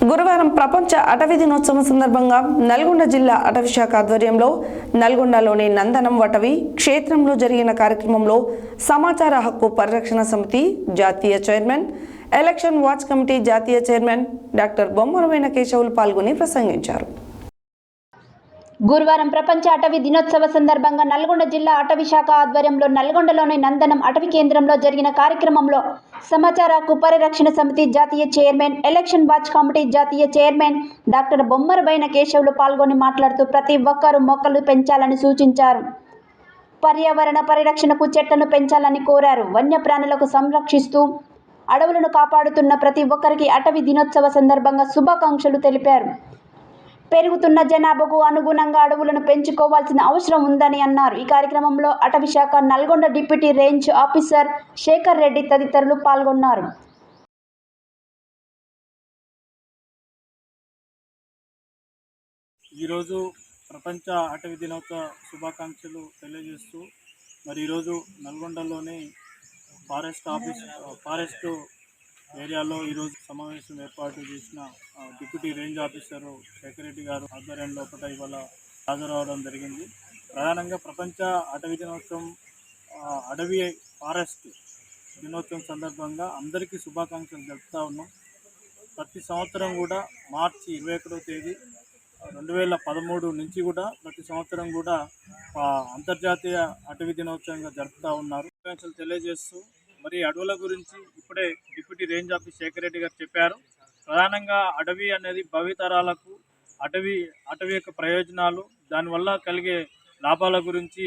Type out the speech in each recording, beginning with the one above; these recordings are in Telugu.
గురువారం ప్రపంచ అటవీ దినోత్సవం సందర్భంగా నల్గొండ జిల్లా అటవీ శాఖ ఆధ్వర్యంలో నల్గొండలోని నందనం అటవీ క్షేత్రంలో జరిగిన కార్యక్రమంలో సమాచార హక్కు పరిరక్షణ సమితి జాతీయ చైర్మన్ ఎలక్షన్ వాచ్ కమిటీ జాతీయ చైర్మన్ డాక్టర్ బొమ్మరమైన కేశవులు పాల్గొని ప్రసంగించారు. గురువారం ప్రపంచ అటవీ దినోత్సవ సందర్భంగా నల్గొండ జిల్లా అటవీ శాఖ ఆధ్వర్యంలో నల్గొండలోని నందనం అటవీ కేంద్రంలో జరిగిన కార్యక్రమంలో సమాచార హక్కు పరిరక్షణ సమితి జాతీయ చైర్మన్ ఎలక్షన్ వాచ్ కమిటీ జాతీయ చైర్మన్ డాక్టర్ బొమ్మరబైన కేశవులు పాల్గొని మాట్లాడుతూ ప్రతి ఒక్కరూ మొక్కలు పెంచాలని సూచించారు. పర్యావరణ పరిరక్షణకు చెట్లను పెంచాలని కోరారు. వన్యప్రాణులకు సంరక్షిస్తూ అడవులను కాపాడుతున్న ప్రతి ఒక్కరికి అటవీ దినోత్సవ సందర్భంగా శుభాకాంక్షలు తెలిపారు. పెరుగుతున్న జనాభాకు అనుగుణంగా అడవులను పెంచుకోవాల్సిన అవసరం ఉందని అన్నారు. ఈ కార్యక్రమంలో అటవీ శాఖ Nalgonda deputy range officer Shekhar Reddy తదితరులు పాల్గొన్నారు. ఈరోజు ప్రపంచ అటవీ దినోత్సవ శుభాకాంక్షలు తెలియజేస్తూ మరి ఈరోజు నల్గొండలోని ఫారెస్ట్ ఆఫీస్ ఫారెస్ట్ ఏరియాలో ఈరోజు సమావేశం ఏర్పాటు చేసిన deputy range officer Shekhar Reddy గారు ఆధ్వర్యం లోపల ఇవాళ హాజరవడం జరిగింది. ప్రధానంగా ప్రపంచ అటవీ దినోత్సవం ఆ, అడవి ఫారెస్ట్ దినోత్సవం సందర్భంగా అందరికీ శుభాకాంక్షలు తెలుపుతా ఉన్నాం. ప్రతి సంవత్సరం కూడా మార్చి ఇరవై ఒకటో తేదీ రెండు వేల పదమూడు నుంచి కూడా ప్రతి సంవత్సరం కూడా అంతర్జాతీయ అటవీ దినోత్సవంగా జరుపుతూ ఉన్నారు. శుభాకాంక్షలు తెలియజేస్తూ మరి అడవుల గురించి ఇప్పుడే deputy range office Shekhar Reddy గారు చెప్పారు. ప్రధానంగా అడవి అనేది భవితరాలకు అటవీ అటవీ యొక్క ప్రయోజనాలు దానివల్ల కలిగే లాభాల గురించి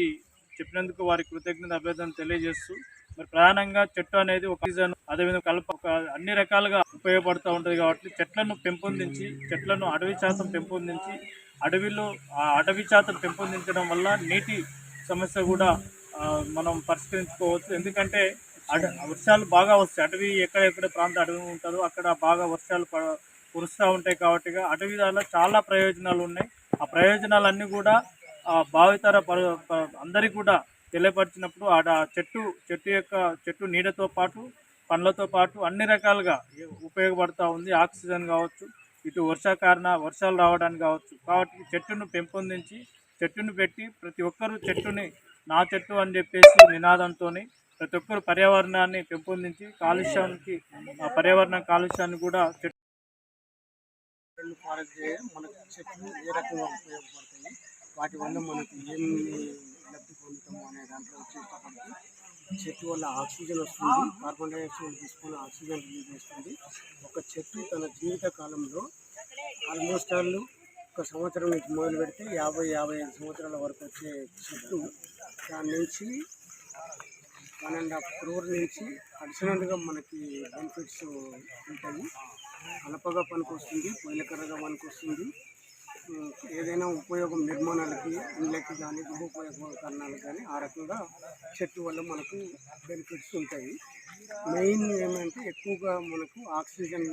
చెప్పినందుకు వారి కృతజ్ఞత అభ్యర్థన తెలియజేస్తూ మరి ప్రధానంగా చెట్టు అనేది ఒక సీజన్ అదేవిధంగా కలప అన్ని రకాలుగా ఉపయోగపడుతూ ఉంటుంది కాబట్టి చెట్లను పెంపొందించి చెట్లను అడవి శాతం పెంపొందించి అడవిలో ఆ అటవీ శాతం పెంపొందించడం వల్ల నీటి సమస్య కూడా మనం పరిష్కరించుకోవచ్చు. ఎందుకంటే అటు వర్షాలు బాగా వస్తాయి. అటవీ ఎక్కడెక్కడ ప్రాంతం అడవి ఉంటుందో అక్కడ బాగా వర్షాలు కురుస్తూ ఉంటాయి కాబట్టి అటవీ వల్ల చాలా ప్రయోజనాలు ఉన్నాయి. ఆ ప్రయోజనాలన్నీ కూడా ఆ భావితర ప అందరికీ కూడా తెలియపరిచినప్పుడు ఆ చెట్టు చెట్టు యొక్క చెట్టు నీడతో పాటు పండ్లతో పాటు అన్ని రకాలుగా ఉపయోగపడుతూ ఉంది. ఆక్సిజన్ కావచ్చు ఇటు వర్షాకారణ వర్షాలు రావడానికి కావచ్చు. కాబట్టి చెట్టును పెంపొందించి చెట్టును పెట్టి ప్రతి ఒక్కరూ చెట్టుని నా చెట్టు అని చెప్పేసి నినాదంతో ప్రతి ఒక్కరు పర్యావరణాన్ని పెంపొందించి కాలుష్యానికి ఆ పర్యావరణ కాలుష్యాన్ని కూడా చెట్టు చెట్లు ఫారెస్ట్ మనకు చెట్లు ఏ రకంగా ఉపయోగపడతాయి? వాటి వల్ల మనకు ఏమి లబ్ధి పొందుతాము అనే దాంట్లో వచ్చేటప్పటికి చెట్టు వల్ల ఆక్సిజన్ వస్తుంది కార్బన్ డైఆక్సైడ్ తీసుకుని ఆక్సిజన్ రిలీజ్ చేస్తుంది. ఒక చెట్టు తన జీవిత కాలంలో ఆల్మోస్ట్ ఆల్ ఒక సంవత్సరం నుంచి మొదలు పెడితే యాభై యాభై ఐదు సంవత్సరాల వరకు వచ్చే చెట్టు. దాని నుంచి వన్ అండ్ హాఫ్ క్రోర్ నుంచి అడిషనల్గా మనకి బెనిఫిట్స్ ఉంటాయి. కలపగా పనికొస్తుంది పొయ్యిలకర్రగా పనికొస్తుంది. ఏదైనా ఉపయోగం నిర్మాణాలకి ఇండ్లకి కానీ గృహ ఉపయోగకరణాలకు కానీ ఆ రకంగా చెట్టు వల్ల మనకు బెనిఫిట్స్ ఉంటాయి. మెయిన్ ఏమంటే ఎక్కువగా మనకు ఆక్సిజన్